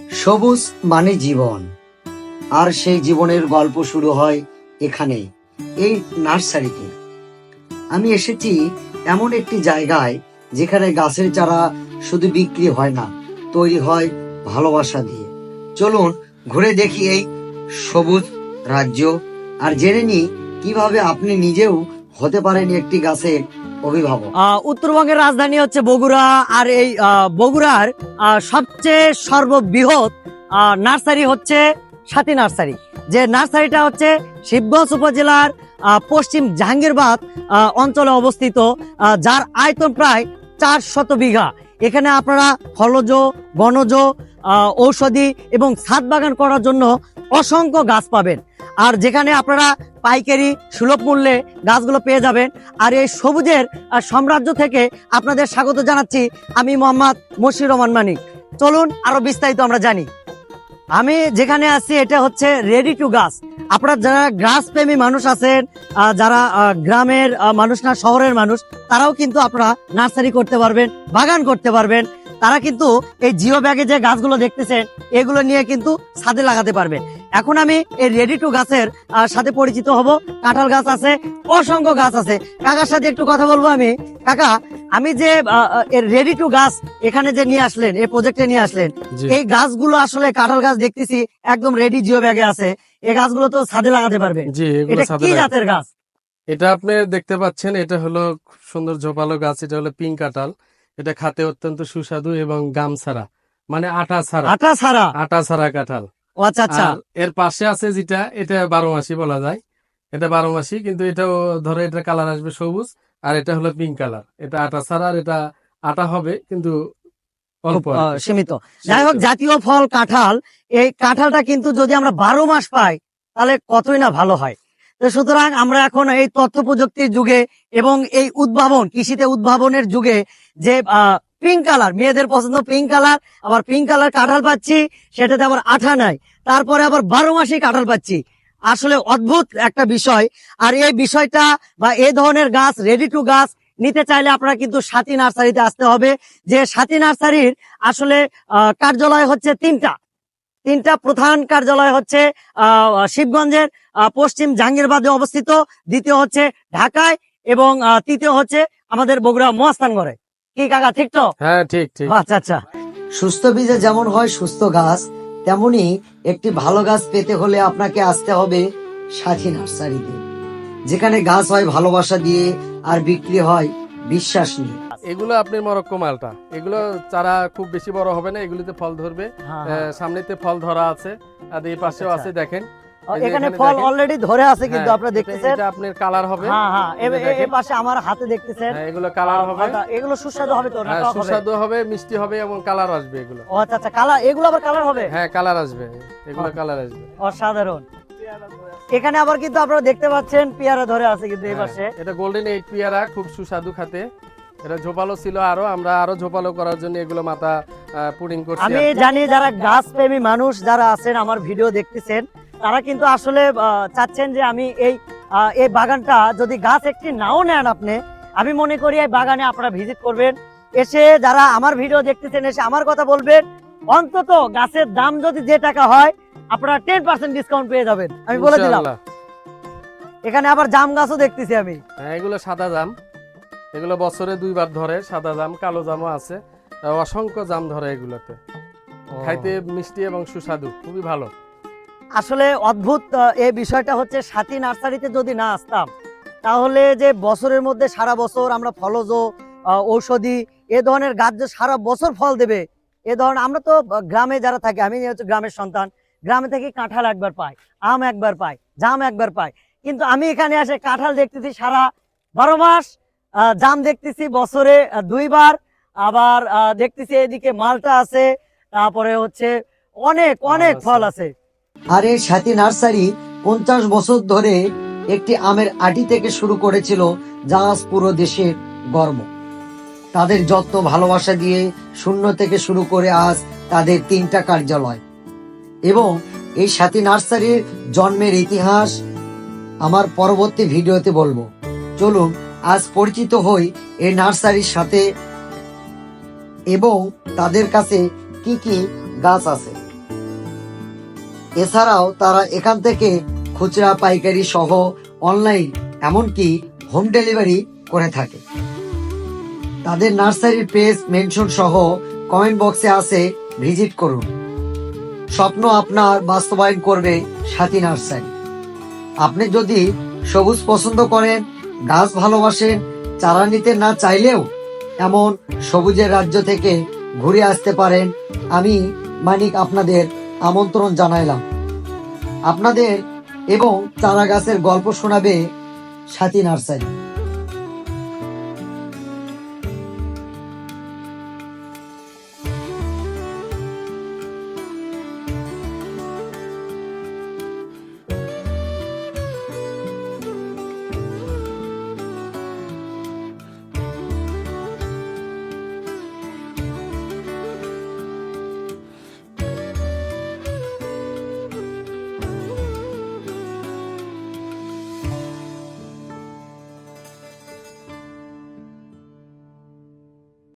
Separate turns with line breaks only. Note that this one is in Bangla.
সবুজ মানে জীবন। আর সেই জীবনের গল্প শুরু হয় এখানে এই নার্সারিতে। আমি এসেছি এমন একটি জায়গায় যেখানে গাছের চারা শুধু বিক্রি হয় না, তৈরি হয় ভালোবাসা দিয়ে। চলুন ঘুরে দেখি এই সবুজ রাজ্য, আর জেনে নিই কীভাবে আপনি নিজেও হতে পারেন একটি গাছের অভিভাবক।
উত্তরবঙ্গের রাজধানী হচ্ছে বগুড়া, আর এই বগুড়ার সবচেয়ে সর্ববৃহৎ নার্সারি হচ্ছে সাথী নার্সারি। যে নার্সারিটা হচ্ছে শিবগঞ্জ উপজেলার পশ্চিম জাহাঙ্গীরবাদ অঞ্চলে অবস্থিত যার আয়তন প্রায় চার শত বিঘা। এখানে আপনারা ফলজ বনজ ঔষধি এবং ছাদ বাগান করার জন্য অসংখ্য গাছ পাবেন। আর যেখানে আপনারা পাইকারি সুলভ মূল্যে গাছগুলো পেয়ে যাবেন। আর এই সবুজের সাম্রাজ্য থেকে আপনাদের স্বাগত জানাচ্ছি আমি মোহাম্মদ মশির রহমান মানিক। চলুন আরও বিস্তারিত আমরা জানি। আমি যেখানে আছি, এটা হচ্ছে রেডি টু গাছ আপনারা যারা গাছ প্রেমী মানুষ আছেন যারা গ্রামের মানুষ না, শহরের মানুষ, তারাও কিন্তু আপনারা নার্সারি করতে পারবেন, বাগান করতে পারবেন। তারা কিন্তু এই জিও ব্যাগে যে গাছগুলো দেখতেছেন, এগুলো নিয়ে কিন্তু ছাদে লাগাতে পারবেন। এখন আমি এই রেডি টু গাছের সাথে পরিচিত হব। কাঁঠাল গাছ আছে অসংখ্য গাছ আছে। কাকার সাথে একটু কথা বলব আমি। কাকা আমি যে রেডি টু গাছ এখানে যে নিয়ে আসলেন এই প্রজেক্টে নিয়ে আসলেন এই গাছগুলো আসলে কাঁঠাল গাছ দেখতেছি একদম রেডি জিও ব্যাগে আছে। এই গাছগুলো তো ছাদে লাগাতে
পারবে।
এটা কি জাতের গাছ?
এটা আপনি দেখতে পাচ্ছেন এটা হলো খুব সুন্দর ঝোপালো গাছ এটা হলো পিঙ্ক কাঁঠাল। এটা খাতে অত্যন্ত সুস্বাদু এবং গাম ছাড়া মানে আটা ছাড়া।
আটা ছাড়া?
আটা ছাড়া কাঁঠাল।
আচ্ছা আচ্ছা।
এর পাশে আছে যেটা এটা বারো মাসি বলা যায়। এটা বারো মাসি কিন্তু এটাও ধরো এটা কালার আসবে সবুজ আর এটা হলো পিঙ্ক কালার এটা আটা ছাড়া আর এটা আটা হবে কিন্তু অল্প।
সীমিত। যাই হোক জাতীয় ফল কাঁঠাল এই কাঁঠালটা কিন্তু যদি আমরা বারো মাস পাই তাহলে কতই না ভালো হয়। তো সুতরাং আমরা এখন এই তথ্য প্রযুক্তির যুগে এবং এই উদ্ভাবন কৃষিতে উদ্ভাবনের যুগে যে পিঙ্ক কালার মেয়েদের পছন্দ পিঙ্ক কালার আবার পিঙ্ক কালার কাঁঠাল পাচ্ছি, সেটাতে আবার আঠা নাই। তারপরে আবার বারো মাসে কাঁঠাল পাচ্ছি। আসলে অদ্ভুত একটা বিষয়। আর এই বিষয়টা বা এই ধরনের গাছ রেডি টু গাছ, নিতে চাইলে আপনারা কিন্তু সাথী নার্সারিতে আসতে হবে। যে সাথী নার্সারির আসলে কার্যালয় হচ্ছে তিনটা। তিনটা প্রধান কার্যালয় হচ্ছে শিবগঞ্জের পশ্চিম জাহাঙ্গীরবাদে অবস্থিত। দ্বিতীয় হচ্ছে ঢাকায় এবং তৃতীয় হচ্ছে আমাদের বগুড়া মহাস্থানগড়ে কি কাকা ঠিক তো?
হ্যাঁ ঠিক ঠিক।
আচ্ছা আচ্ছা।
সুস্থ বীজে যেমন হয় সুস্থ গাছ তেমনি একটি ভালো গাছ পেতে হলে আপনাকে আসতে হবে সাথী নার্সারিতে। যেখানে গাছ হয় ভালোবাসা দিয়ে আর বিক্রি হয় বিশ্বাস নিয়ে।
এগুলো আপনি মরক্কো মালটা। এগুলো চারা খুব বেশি বড় হবে না এগুলিতে ফল ধরবে।
হ্যাঁ,
আহ,
হ্যাঁ।
সামনেতে ফল ধরা আছে আর এই পাশেও
আচ্ছা।
আছে দেখেন।
এখানে ফল অলরেডি ধরে আছে কিন্তু
হ্যাঁ,
আপনারা দেখতেছেন।
এটা আপনার কালার হবে।
হ্যাঁ হ্যাঁ
এই
পাশে আমার হাতে দেখতেছেন।
হ্যাঁ, এগুলো কালার হবে।
আচ্ছা, এগুলো সুস্বাদু হবে তো না
হ্যাঁ? সুস্বাদু হবে মিষ্টি হবে এবং কালার আসবে এগুলো।
ও আচ্ছা আচ্ছা কালার এগুলো আবার কালার হবে?
হ্যাঁ কালার আসবে। এগুলো। কালার আসবে।
অসাধারণ। এখানে আবার কিন্তু আপনারা দেখতে পাচ্ছেন পেয়ারা ধরে আছে কিন্তু এই পাশে।
এটা গোল্ডেন এইট পিয়ারা খুব সুস্বাদু খাতে। এটা ঝোপালো ছিল আরও আমরা আরও ঝোপালো করার জন্য এগুলো মাথা পুডিং করছি।
আমি জানি যারা গাছ প্রেমী মানুষ যারা আছেন আমার ভিডিও দেখতেছেন তারা কিন্তু আসলে চাচ্ছেন যে আমি এই এই বাগানটা যদি গাছ একটি নাও নেন আপনি আমি মনে করি এই বাগানে আপনারা ভিজিট করবেন। এসে যারা আমার ভিডিও দেখতেছেন এসে আমার কথা বলবেন। অন্তত গাছের দাম যদি যে টাকা হয় আপনারা টেন পার্সেন্ট ডিসকাউন্ট পেয়ে যাবেন। আমি বলে দিলাম। এখানে আবার জাম গাছও দেখতেছি আমি।
হ্যাঁ এগুলো সাদা জাম। এগুলো বছরে দুইবার ধরে সাদা জাম কালো জামও আছে। অসংখ্য জাম ধরে এগুলোতে। খাইতে মিষ্টি এবং সুস্বাদু খুবই ভালো।
আসলে অদ্ভুত এই বিষয়টা হচ্ছে সাথী নার্সারিতে যদি না আসতাম তাহলে যে বছরের মধ্যে সারা বছর আমরা ফলজ ঔষধি এ ধরনের গাছ যে সারা বছর ফল দেবে এ ধরনের আমরা তো গ্রামে যারা থাকি আমি হচ্ছে গ্রামের সন্তান গ্রামে থেকে কাঁঠাল একবার পাই আম একবার পাই জাম একবার পাই কিন্তু আমি এখানে এসে কাঁঠাল দেখতেছি সারা বারো মাস আহ, জাম দেখতেছি বছরে দুইবার আবার দেখতেছি এদিকে মালটা আছে তারপরে হচ্ছে অনেক অনেক ফল আছে।
আর এই সাথী নার্সারি পঞ্চাশ বছর ধরে একটি আমের আটি থেকে শুরু করেছিল যা আজ পুরো দেশের গর্ব। তাদের যত্ন ভালোবাসা দিয়ে শূন্য থেকে শুরু করে আজ তাদের তিনটা কার্যালয়। এবং এই সাথী নার্সারির জন্মের ইতিহাস আমার পরবর্তী ভিডিওতে বলব। চলুন, আজ পরিচিত হই এই নার্সারির সাথে এবং তাদের কাছে কি কি গাছ আছে। এছাড়াও তারা এখান থেকে খুচরা পাইকারি সহ অনলাইন এমনকি হোম ডেলিভারি করে থাকে। তাদের নার্সারির পেজ মেনশন সহ কমেন্ট বক্সে আছে, ভিজিট করুন। স্বপ্ন আপনার বাস্তবায়ন করবে সাথী নার্সারি। আপনি যদি সবুজ পছন্দ করেন, গাছ ভালোবাসেন, চারা নিতে না চাইলেও এমন সবুজের রাজ্য থেকে ঘুরে আসতে পারেন। আমি মানিক আপনাদের আমন্ত্রণ জানাইলাম। আপনাদের এবং চারা গাছের গল্প শোনাবে সাথী নার্সারি।